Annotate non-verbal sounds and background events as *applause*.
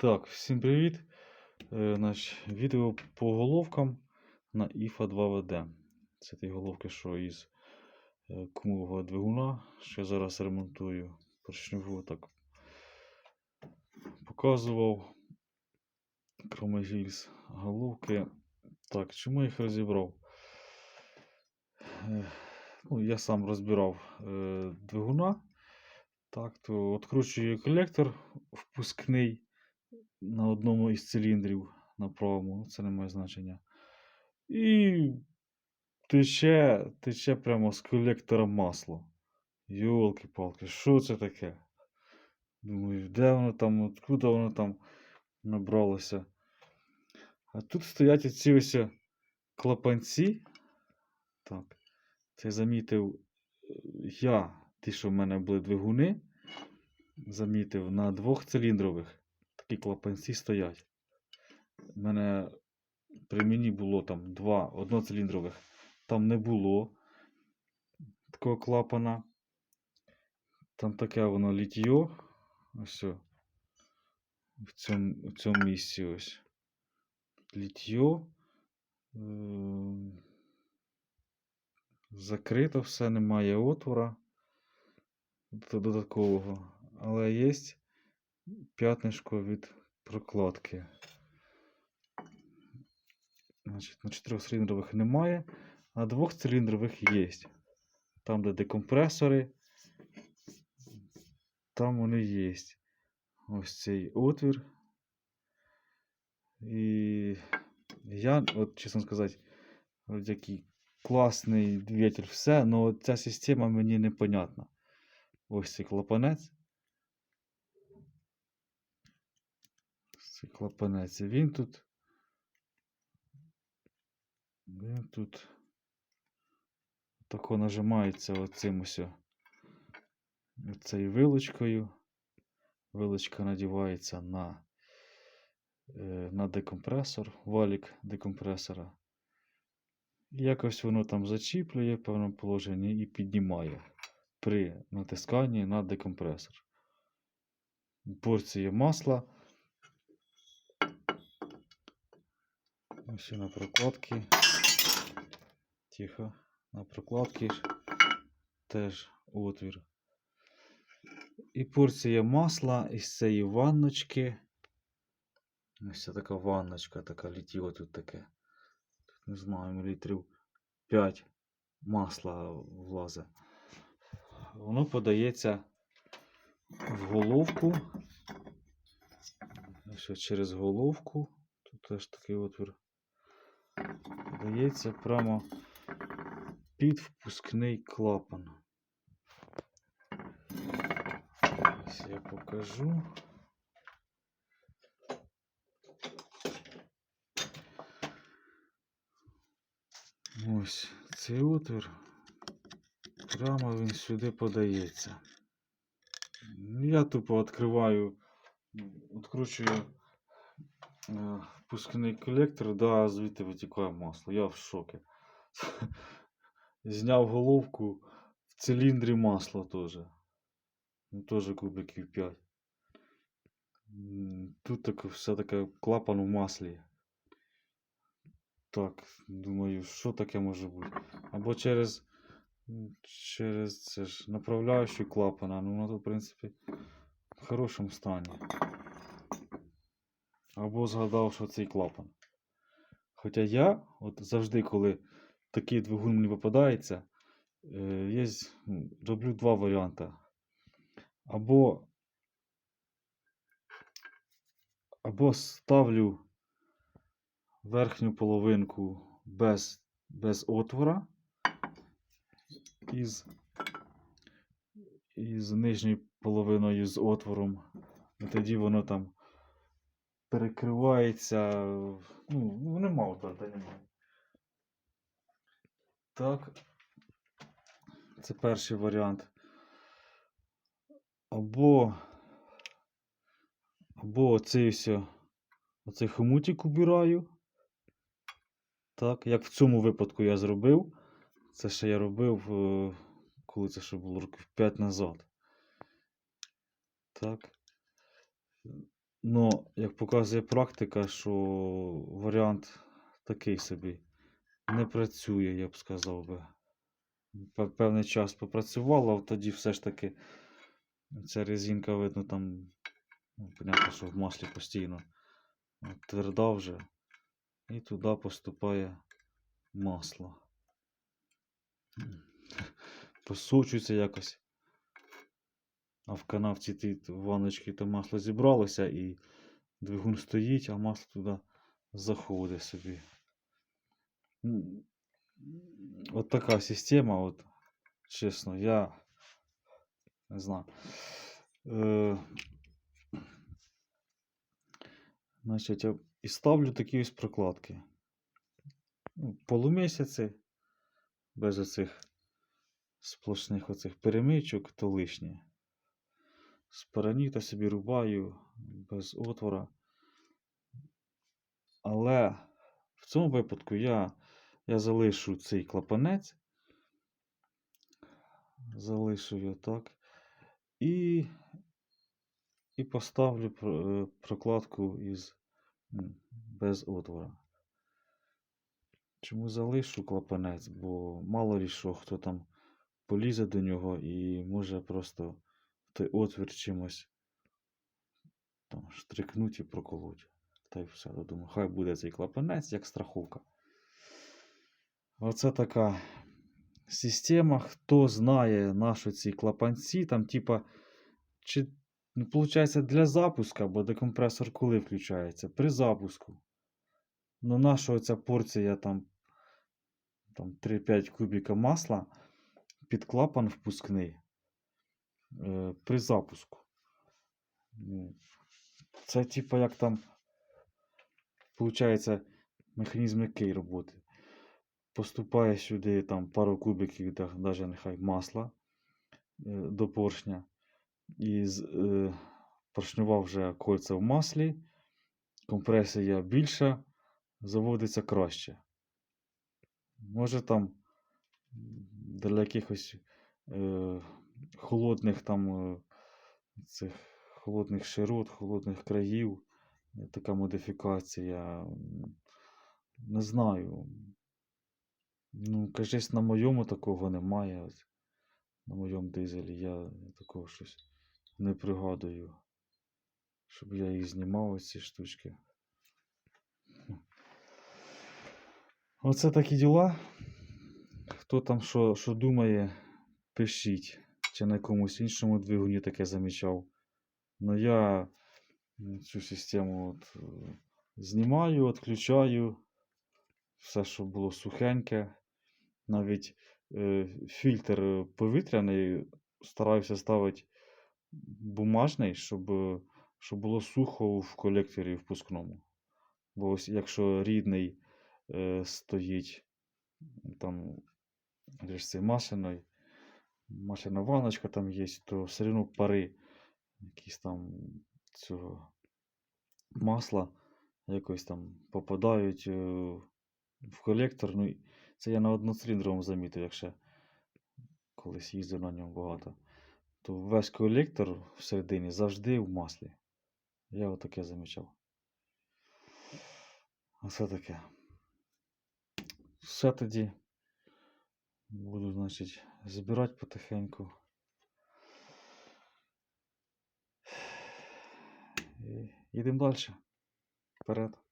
Так, всім привіт. Е, значить, відео по головкам на IFA 2VD. Це ті головки, що із е, кумового двигуна, що я зараз ремонтую. Поршневу так показував. Кроме гільз головки. Так, чому їх розібрав? Е, ну, я сам розбирав двигуна. Так, то відкручую колектор впускний на одному із циліндрів на правому, це не має значення. І тече, тече прямо з колектора масло. Йолки-палки, що це таке? Думаю, де воно там, откуда воно там набралося? А тут стоять оці ось клапанці. Так, це замітив е, я, ті, що в мене були двигуни, замітив на двохциліндрових такі клапанці стоять. У мене при мені було там два одноциліндрових, там не було такого клапана. Там таке воно літьо. Ось. В цьому, в цьому місці ось. Літьо. Е, Закрито все, немає отвора додаткового. Але є п'ятнишко від прокладки. Значить, на чотирьохциліндрових немає, а двохциліндрових є. Там, де декомпресори, там вони є. Ось цей отвір. І я, от чесно сказати, який класний двигатель, все, але ця система мені непонятна. Ось цей клапанець. Цей клапанець. Він тут. Він тут. Тако нажимається оцим ось. Цією вилочкою. Вилочка надівається на, е, на декомпресор, валік декомпресора. Якось воно там зачіплює в певному положенні і піднімає при натисканні на декомпресор. Порція масла. І на прокладки. Тихо. На прокладки теж отвір. І порція масла із цієї ванночки. Ось це така ванночка, така літіло тут таке. Тут не знаю, мілітрів 5 масла влазить. Воно подається в головку. Ось через головку. Тут теж такий отвір. Подається прямо під впускний клапан. Ось я покажу. Ось цей отвір. Прямо він сюди подається. Я тупо відкриваю, відкручую е, впускний колектор, да, звідти витікає масло. Я в шокі. Зняв головку в циліндрі масло теж. Ну, теж кубиків 5. Тут так, все таке клапан в маслі. Так, думаю, що таке може бути? Або через, через це ж направляючий клапана, ну воно в принципі, в хорошому стані. Або згадав, що цей клапан. Хоча я, от завжди, коли такий двигун мені попадається, е, є, м, роблю два варіанти. Або, або ставлю верхню половинку без, без отвора із, із нижньою половиною з отвором. І тоді воно там перекривається. Ну, ну, нема отвора, та немає. Так. Це перший варіант. Або, або оцей ось, оцей хомутик убираю. Так, як в цьому випадку я зробив. Це ще я робив, е, коли це ще було років 5 назад. Так. Ну, як показує практика, що варіант такий собі не працює, я б сказав би. Певний час попрацювала, а тоді все ж таки ця резинка, видно, там, ну, понятно, що в маслі постійно от, тверда вже, і туди поступає масло. *laughs* Посучується якось. А в канавці ті ванночки то масло зібралося і двигун стоїть, а масло туди заходить собі. От така система, от, чесно, я не знаю. Е, значить, я і ставлю такі ось прокладки. Ну, полумісяці, без оцих сплошних оцих перемичок, то лишнє. З параніта собі рубаю без отвора. Але в цьому випадку я, я залишу цей клапанець. Залишу його так. І, і поставлю е, прокладку із без отвора. Чому залишу клапанець? Бо мало лі що, хто там полізе до нього і може просто той отвір чимось там штрикнуть і проколоть. Та й все. Думаю, хай буде цей клапанець як страховка. Оце така система. Хто знає наші ці клапанці, там, типа, чи, ну, для запуска, бо декомпресор коли включається? При запуску. Ну, наша оця порція там, там 3-5 кубіка масла під клапан впускний при запуску. Ну, Це типа як там, виходить, механізм який роботи. Поступає сюди там пару кубиків, даже нехай масла е, до поршня. І е, поршнював вже кольця в маслі, компресія більша, заводиться краще. Може там для якихось е, холодних там е, цих холодних широт, холодних країв е, така модифікація. Не знаю. Ну, кажись, на моєму такого немає. На моєму дизелі я такого щось не пригадую. Щоб я їх знімав ось ці штучки. Оце такі діла. Хто там що, що думає, пишіть. Чи на якомусь іншому двигуні таке замічав. Ну я цю систему от, е, знімаю, відключаю. Все, що було сухеньке. Навіть е, фільтр повітряний стараюся ставити бумажний, щоб, е, щоб було сухо в колекторі впускному. Бо ось якщо рідний е, стоїть там ж машиною, машина ванночка там є, то все одно пари якісь там цього масла якось там попадають е, в колектор. Ну, це я на одноциліндровому замітив, якщо колись їздив на ньому багато. То весь колектор всередині завжди в маслі. Я отаке замічав. Оце таке. Все тоді. Буду, значить, збирати потихеньку. І далі. Вперед.